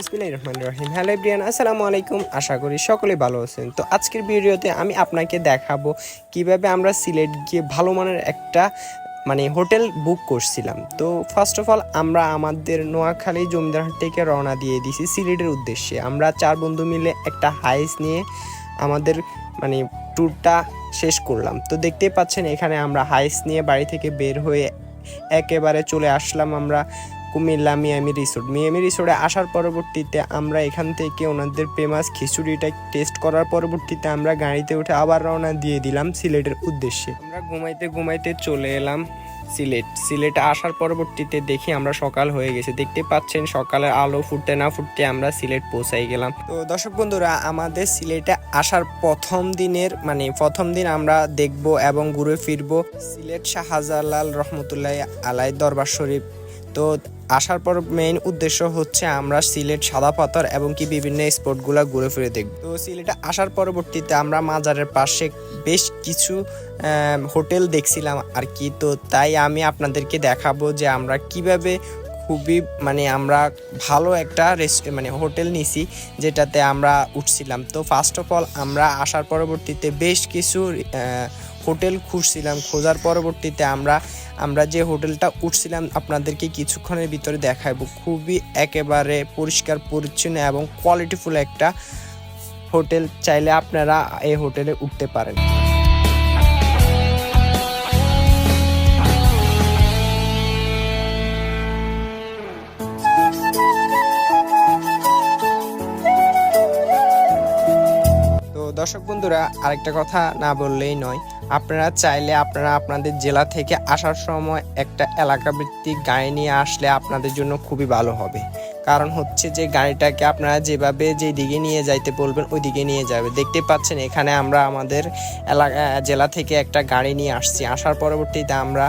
বিসমিল্লাহ রহমান রহিম hello Brian আসসালামু আলাইকুম। আশা করি সকলে ভালো আছেন। তো আজকের ভিডিওতে আমি আপনাকে দেখাবো কীভাবে আমরা সিলেট গিয়ে ভালো মানের একটা মানে হোটেল বুক করছিলাম। তো ফার্স্ট অফ অল আমরা আমাদের নোয়াখালী জমিদারহাট থেকে রওনা দিয়ে দিছি সিলেটের উদ্দেশ্যে। আমরা চার বন্ধু মিলে একটা হাইস নিয়ে আমাদের মানে ট্যুরটা শেষ করলাম। তো দেখতেই পাচ্ছেন এখানে আমরা হাইস নিয়ে বাড়ি থেকে বের হয়ে একেবারে চলে আসলাম আমরা কুমিল্লা মিয়ামি রিসোর্ট। মিয়ামি রিসোর্টে আসার পরবর্তীতে আমরা এখান থেকে ওনাদের ফেমাস খিচুড়িটা টেস্ট করার পরবর্তীতে আমরা গাড়িতে উঠে আবার রওনা দিয়ে দিলাম সিলেটের উদ্দেশ্যে। আমরা ঘুমাইতে ঘুমাইতে চলে এলাম সিলেট। সিলেটে আসার পরবর্তীতে দেখি আমরা সকাল হয়ে গেছে। দেখতে পাচ্ছেন সকালের আলো ফুটতে না ফুটতে আমরা সিলেট পৌঁছাই গেলাম। তো দর্শক বন্ধুরা, আমাদের সিলেটে আসার প্রথম দিনের মানে প্রথম দিন আমরা দেখব এবং ঘুরে ফিরবো সিলেট শাহজালাল রহমতুল্লাহ আলাই দরবার শরীফ তো আসার পর মেইন উদ্দেশ্য হচ্ছে আমরা সিলেট সাদা পাথর এবং কি বিভিন্ন স্পটগুলো ঘুরে ফিরে দেখব। তো সিলেটে আসার পরবর্তীতে আমরা মাজারের পাশে বেশ কিছু হোটেল দেখছিলাম আর কি তো তাই আমি আপনাদেরকে দেখাবো যে আমরা কীভাবে খুবই মানে আমরা ভালো একটা রেস মানে হোটেল নিছি যেটাতে আমরা উঠছিলাম। তো ফার্স্ট অফ অল আমরা আসার পরবর্তীতে বেশ কিছু হোটেল খুঁজছিলাম, খোঁজার পরবর্তীতে আমরা আমরা যে হোটেলটা উঠছিলাম আপনাদেরকে কিছুক্ষণের ভিতরে দেখাবো। খুবই একেবারে পরিষ্কার, পরিচ্ছন্ন এবং কোয়ালিটিফুল একটা হোটেল, চাইলে আপনারা এই হোটেলে উঠতে পারেন। দর্শক বন্ধুরা, আরেকটা কথা না বললেই নয়। আপনারা চাইলে আপনারা আপনাদের জেলা থেকে আসার সময় একটা এলাকা ভিত্তিক গাড়ি নিয়ে আসলে আপনাদের জন্য খুবই ভালো হবে। কারণ হচ্ছে যে গাড়িটাকে আপনারা যেভাবে যেই দিকে নিয়ে যাইতে বলবেন, ওই দিকে নিয়ে যাবে। দেখতে পাচ্ছেন, এখানে আমরা আমাদের এলাকা জেলা থেকে একটা গাড়ি নিয়ে আসছি। আসার পরবর্তীতে আমরা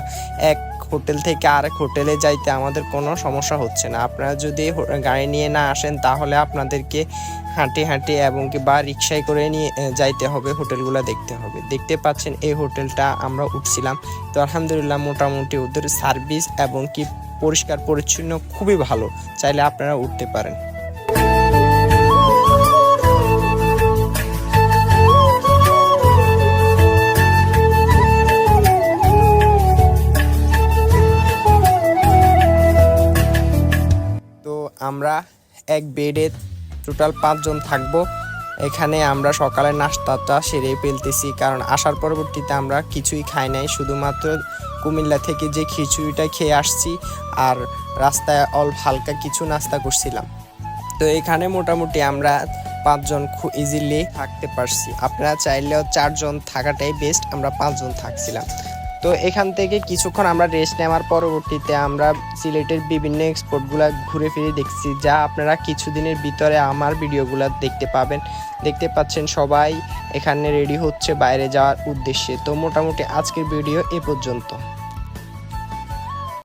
এক হোটেল থেকে আরেক হোটেলে যাইতে আমাদের কোনো সমস্যা হচ্ছে না। আপনারা যদি গাড়ি নিয়ে না আসেন, তাহলে আপনাদেরকে হাঁটি হাঁটি এবং কি বা রিক্সায় করে নিয়ে যাইতে হবে, হোটেলগুলো দেখতে হবে। দেখতে পাচ্ছেন এই হোটেলটা আমরা উঠছিলাম। তো আলহামদুলিল্লাহ মোটামুটি ওদের সার্ভিস এবং কি পরিষ্কার পরিচ্ছন্ন খুবই ভালো। চাইলে আপনারা উঠতে পারেন। আমরা এক বেডে টোটাল পাঁচজন থাকব। এখানে আমরা সকালে নাস্তাটা সেরে ফেলতেছি, কারণ আসার পরবর্তীতে আমরা কিছুই খাই নাই। শুধুমাত্র কুমিল্লা থেকে যে খিচুড়িটা খেয়ে আসছি আর রাস্তায় অল্প হালকা কিছু নাস্তা করছিলাম। তো এখানে মোটামুটি আমরা পাঁচজন খুব ইজিলি থাকতে পারছি। আপনারা চাইলেও চারজন থাকাটাই বেস্ট আমরা পাঁচজন থাকছিলাম। তো এখান থেকে কিছুক্ষণ আমরা রেস্ট নেওয়ার পরবর্তীতে আমরা সিলেটের বিভিন্ন এক্সপোর্টগুলো ঘুরে ফিরে দেখছি, যা আপনারা কিছুদিনের ভিতরে আমার ভিডিওগুলো দেখতে পাবেন। দেখতে পাচ্ছেন সবাই এখানে রেডি হচ্ছে বাইরে যাওয়ার উদ্দেশ্যে। তো মোটামুটি আজকের ভিডিও এ পর্যন্ত।